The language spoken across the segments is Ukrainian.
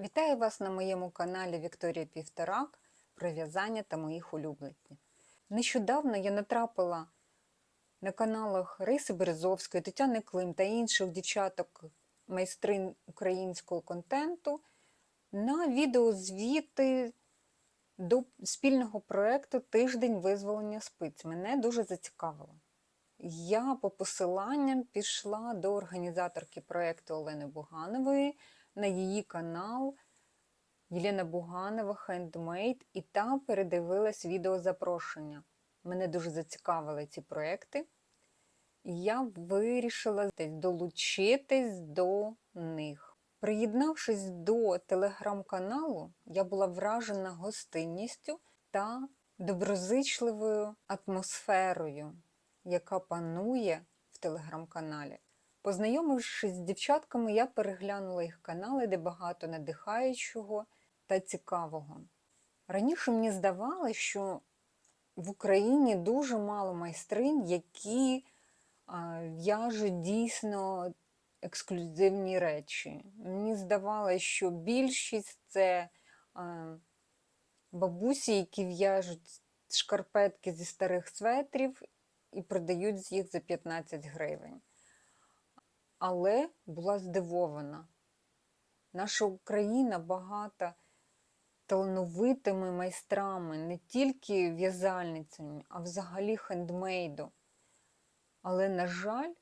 Вітаю вас на моєму каналі Вікторія Півторак про в'язання та моїх улюбленців. Нещодавно я натрапила на каналах Риси Березовської, Тетяни Клим та інших дівчаток майстрин українського контенту на відеозвіти до спільного проєкту Тиждень визволення спиць. Мене дуже зацікавило. Я по посиланням пішла до організаторки проєкту Олени Буганової на її канал Єлена Буганова Handmade і там передивилась відеозапрошення. Мене дуже зацікавили ці проекти. І я вирішила долучитись до них. Приєднавшись до телеграм-каналу, я була вражена гостинністю та доброзичливою атмосферою, яка панує в телеграм-каналі. Познайомившись з дівчатками, я переглянула їх канали, де багато надихаючого та цікавого. Раніше мені здавалося, що в Україні дуже мало майстринь, які в'яжуть дійсно ексклюзивні речі. Мені здавалося, що більшість це бабусі, які в'яжуть шкарпетки зі старих светрів і продають їх за 15 гривень але була здивована. Наша Україна багата талановитими майстрами, не тільки в'язальницями, а взагалі хендмейду. Але, на жаль,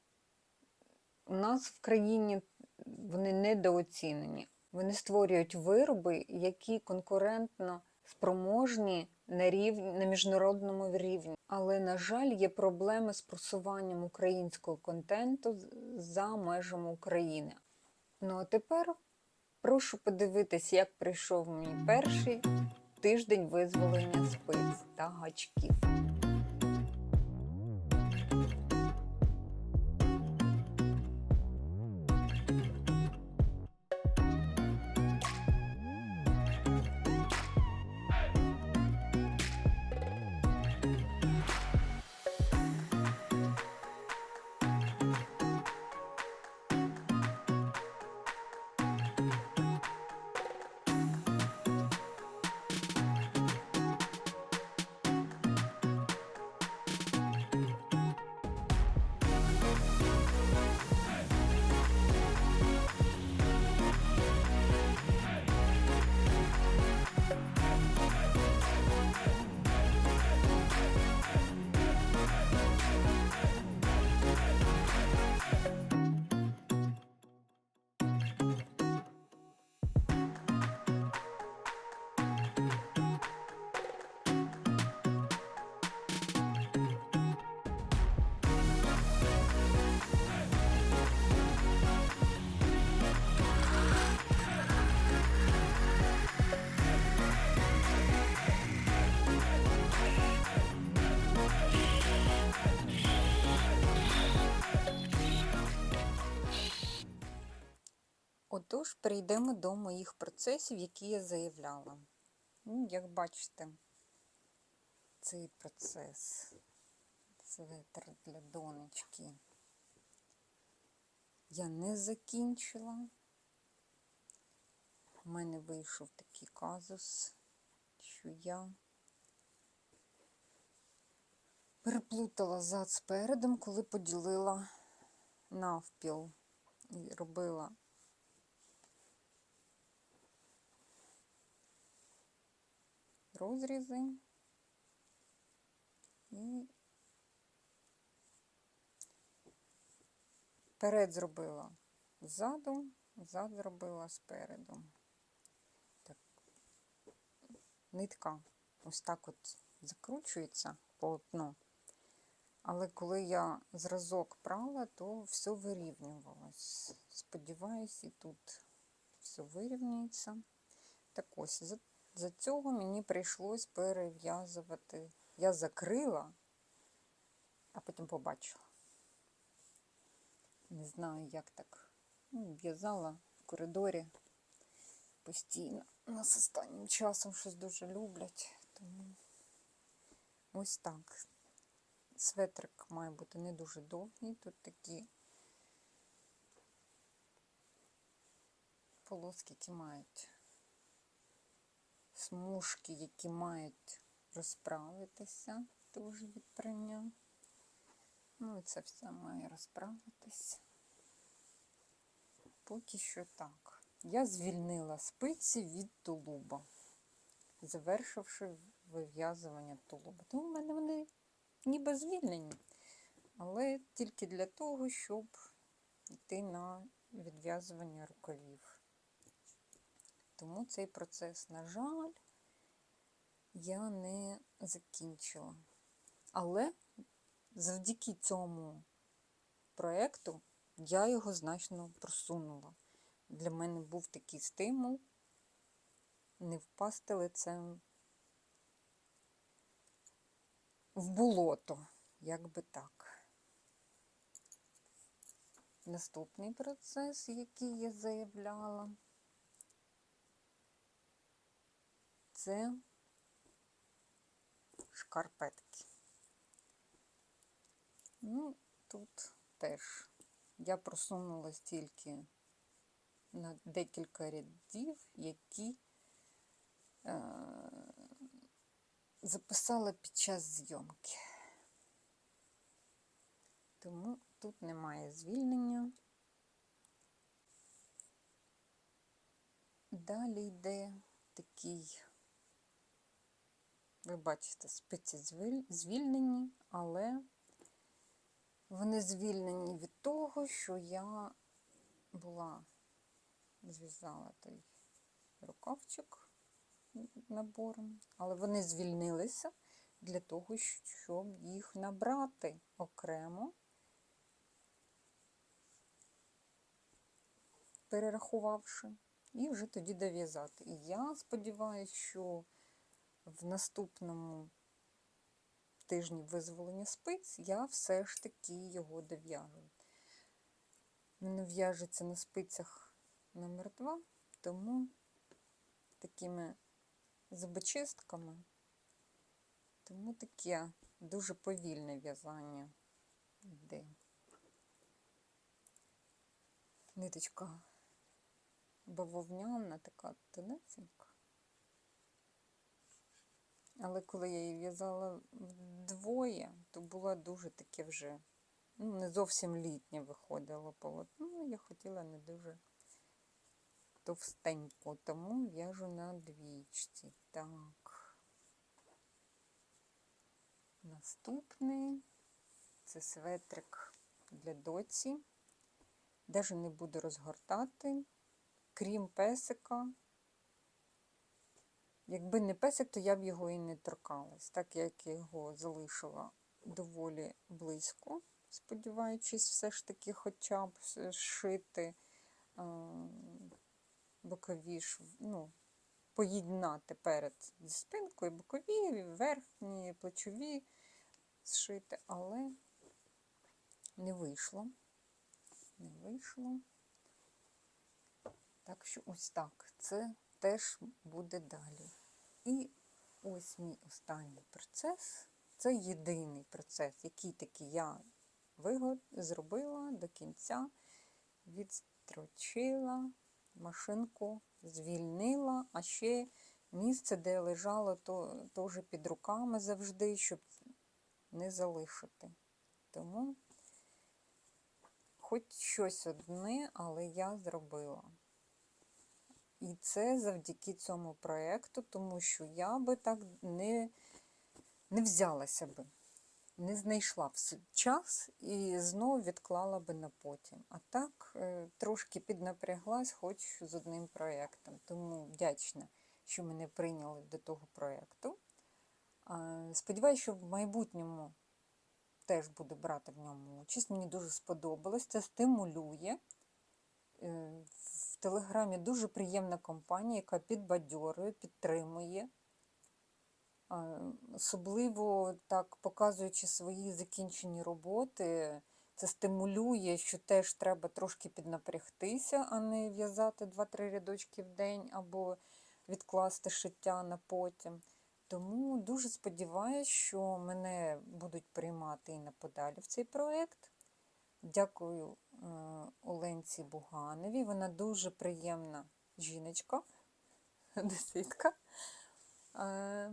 у нас в країні вони недооцінені. Вони створюють вироби, які конкурентно спроможні на рівні на міжнародному рівні. Але, на жаль, є проблеми з просуванням українського контенту за межами України. Ну а тепер прошу подивитись, як прийшов мій перший тиждень визволення спиць та гачків. Отож, перейдемо до моїх процесів, які я заявляла. Ну, Як бачите, цей процес светр для донечки я не закінчила. У мене вийшов такий казус, що я переплутала зад спередом, коли поділила навпіл і робила розрізи і перед зробила ззаду, зад зробила спереду. Так. Нитка ось так от закручується полотно. Але коли я зразок прала, то все вирівнювалось. Сподіваюсь, і тут все вирівнюється. Так ось, за цього мені прийшлось перев'язувати. Я закрила, а потім побачила. Не знаю, як так. Ну, В'язала в коридорі постійно. Нас останнім часом щось дуже люблять. Тому ось так. Светрик має бути не дуже довгий. Тут такі полоски, які мають смужки, які мають розправитися теж від прання. Ну, і це все має розправитись. Поки що так. Я звільнила спиці від тулуба, завершивши вив'язування тулуба. Тому в мене вони ніби звільнені, але тільки для того, щоб йти на відв'язування рукавів. Тому цей процес, на жаль, я не закінчила. Але завдяки цьому проєкту я його значно просунула. Для мене був такий стимул не впасти лицем в болото, як би так. Наступний процес, який я заявляла, це шкарпетки. Ну, тут теж я просунулась тільки на декілька рядів, які е, записала під час зйомки. Тому тут немає звільнення. Далі йде такий, ви бачите, спиці звільнені, але вони звільнені від того, що я була зв'язала той рукавчик набором, але вони звільнилися для того, щоб їх набрати окремо, перерахувавши, і вже тоді дов'язати. І я сподіваюся, що в наступному тижні визволення спиць я все ж таки його дов'яжу. Він в'яжеться на спицях номер 2 тому такими зубочистками, тому таке дуже повільне в'язання йде. Ниточка бавовняна, така тонесенька. Але коли я її в'язала вдвоє, то була дуже таке вже, ну, не зовсім літнє виходило полотно. Ну, я хотіла не дуже товстенько, тому в'яжу на двічці. Так. Наступний це светрик для доці. Даже не буду розгортати, крім песика. Якби не песик, то я б його і не торкалась, так як я його залишила доволі близько, сподіваючись, все ж таки хоча б зшити бокові, ну, поєднати перед зі спинкою, бокові, верхні, плечові зшити, але не вийшло. Не вийшло. Так що ось так. Це теж буде далі. І ось мій останній процес. Це єдиний процес, який таки я вигод зробила до кінця, відстрочила, машинку звільнила, а ще місце, де лежало, то теж під руками завжди, щоб не залишити. Тому хоч щось одне, але я зробила. І це завдяки цьому проєкту, тому що я би так не не взялася би, не знайшла в час і знову відклала би на потім. А так е, трошки піднапряглась, хоч з одним проєктом. Тому вдячна, що мене прийняли до того проєкту. Сподіваюся, що в майбутньому теж буду брати в ньому участь. Мені дуже сподобалось, це стимулює. В Телеграмі дуже приємна компанія, яка підбадьорює, підтримує. Особливо так показуючи свої закінчені роботи, це стимулює, що теж треба трошки піднапрягтися, а не в'язати 2-3 рядочки в день або відкласти шиття на потім. Тому дуже сподіваюся, що мене будуть приймати і на подалі в цей проєкт. Дякую е, Оленці Бугановій. Вона дуже приємна жіночка, одеситка. Е,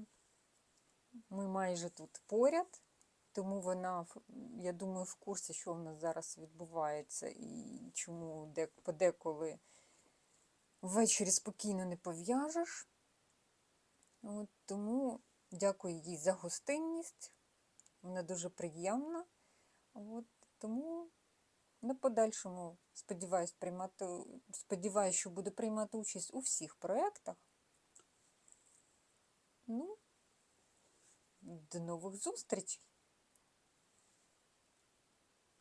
Ми майже тут поряд, тому вона, я думаю, в курсі, що в нас зараз відбувається і чому подеколи ввечері спокійно не пов'яжеш. От, тому дякую їй за гостинність. Вона дуже приємна. От, тому на подальшому сподіваюсь, приймати, сподіваюсь, що буду приймати участь у всіх проєктах. Ну, до нових зустрічей!